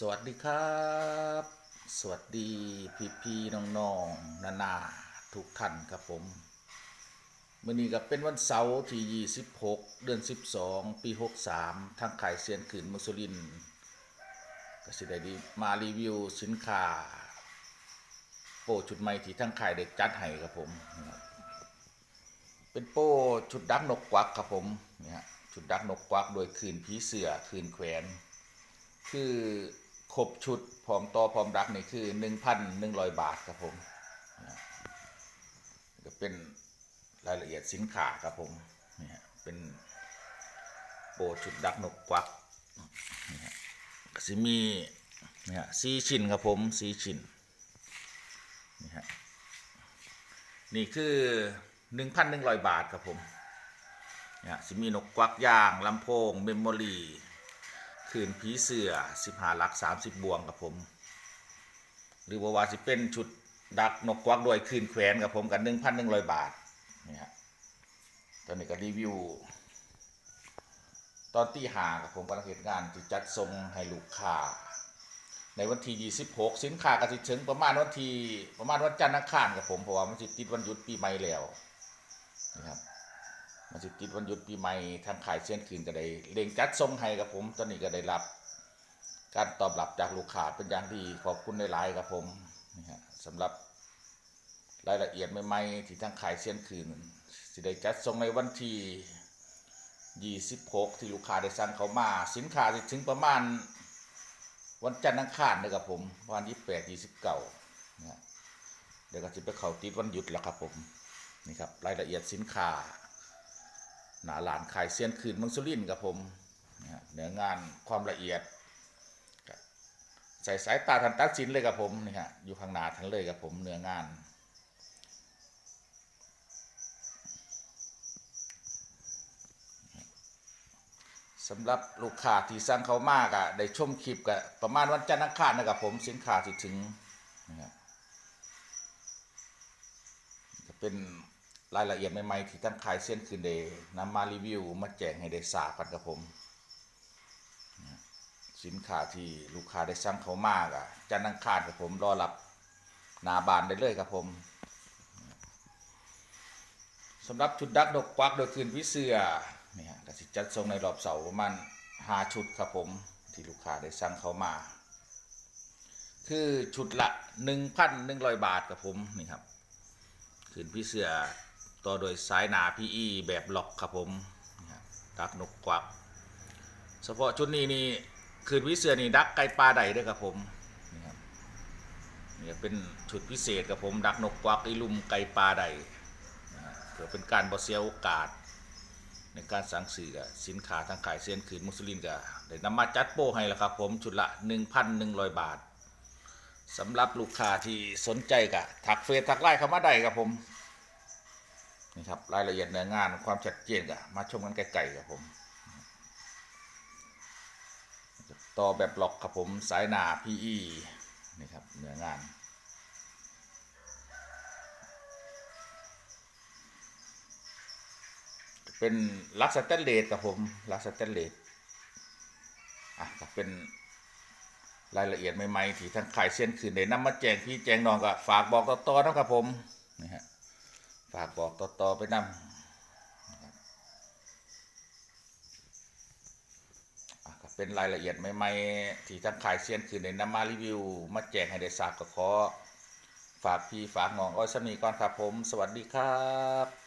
สวัสดีครับ สวัสดีพี่พี่ๆน้องๆนานาทุกท่านครับผมมื่อนี้ก็เป็นวันเสาร์ที่ 26 เดือน 12 ปี 63 ทางขายเซียนขืนมุสลินก็สิได้ดีมารีวิวสินค้า โปชุดใหม่ที่ทางขายได้จัดให้ครับผม เป็นโปชุดดักนกกวักครับผมเนี่ยฮะชุดดักนกกวักโดยคืนผีเสือคืนแขวนคือ ครบชุดพร้อมต่อพร้อมรักนี่คือ1,100บาทครับผมก็เป็นรายละเอียดสินค้าครับผมนี่ฮะเป็นโปรชุดดักนกกวักนี่ฮะก็สิมีนี่ฮะสีชิ้นครับผมสีชิ้นนี่ฮะนี่คือ1,100บาทครับผมนี่ฮะสิมีนกกวักย่างลำโพงเมมโมรี่ คืนผีเสือสิบหาลักสามสิบบวงกับผม หรือว่าว่าสิเป็นชุดดักนกกวักด้วยคืนแขวนกับผมกันหนึ่งพันหนึ่งร้อยบาทนี่ฮะตอนนี้ก็รีวิว ตอนที่หากับผมกำลังเหตุงานที่จัดส่งให้ลูกค้าในวันที่26 สินค้าก็สิถึงประมาณวันที่ประมาณวันจันทร์อังคารกับผมเพราะว่ามันสิติดวันหยุดปีใหม่แล้วนะครับ มันสิติดวันหยุดปีใหม่ทางขายเส้นคืนก็ได้เร่งจัดส่งให้กับผม ตอนนี้ก็ได้รับ การตอบรับจากลูกค้าเป็นอย่างดีขอบคุณในไลน์ครับผมนี่ฮะสำหรับรายละเอียดใหม่ๆที่ทางขายเส้นคืนสิได้จัดส่งในวันที่ 26 ที่ลูกค้าได้สั่งเขามา สินค้าสิถึงประมาณวันจันทร์อังคารนะครับผม วันที่8 29นะฮะเดี๋ยวก็จะไปเขาติดวันหยุดแล้วครับผม นี่ครับ รายละเอียดสินค้า หนาหลานขายเซียนคืนมังสุรินทร์ครับผมเนื้องานความละเอียดใส่สายตาทันตัดสินเลยครับผมนี่ฮะอยู่ข้างหน้าทันเลยครับผมเนื้องานสำหรับลูกค้าที่สั่งเขามากอะได้ชมคลิปกับประมาณวันจันทร์อังคารนะครับผมสินค้าที่ถึงนะครับจะเป็น รายละเอียดใหม่ๆที่ทั้งขายเส้นคืนเดย์นำมารีวิวมาแจกให้ได้ทราบกันครับผม สินค้าที่ลูกค้าได้สั่งเขามากอะจันทร์อังคารครับผมรอรับหนาบานได้เลยครับผมสำหรับชุดดักดกควักโดยคืนพิเศษนี่ฮะกสิจัดทรงในรอบเสาประมาณหาชุดครับผมที่ลูกค้าได้สั่งเขามา คือชุดละ1,100 บาทครับผมนี่ครับคืนพี่เสือ ต่อโดยสายหนาพีอีแบบล็อกครับผมดักนกกวักเฉพาะชุดนี้นี่คืนพี่เสือนี่ดักไก่ปลาใดด้วยครับผมนี่ครับนี่เป็นชุดพิเศษครับผมดักนกกวักอีลุมไก่ปลาใดเพื่อเป็นการบอเสียโอกาส ในการสั่งซื้อสินค้าทางขายเส้นคืนมุสลิมก็ได้นำมาจัดโปรให้แล้วครับผมชุดละ 1,100 บาทสำหรับลูกค้าที่สนใจก็ทักเฟซทักไลน์เข้ามาได้ครับผม นี่ครับรายละเอียดเนื้องานความชัดเจนก็มาชมกันไกลๆครับผม ต่อแบบหลอกครับผมสายหนา PE นี่ครับเนื้องานเป็นลักสแตนเลสครับผมลักสแตนเลสอะเป็นรายละเอียดใหม่ๆที่ทางขายเส้นคืนได้นำมาแจงพี่แจงนองก็ฝากบอกต่อๆนะครับผมนี่ฮะ ฝากบอกต่อๆไปนำเป็นรายละเอียดใหม่ๆที่ทางขายเซียนคืนได้นำมารีวิว มาแจ้งให้ได้ทราบก็ขอฝากพี่ฝากน้องอ้อยสมีก่อนครับผม สวัสดีครับ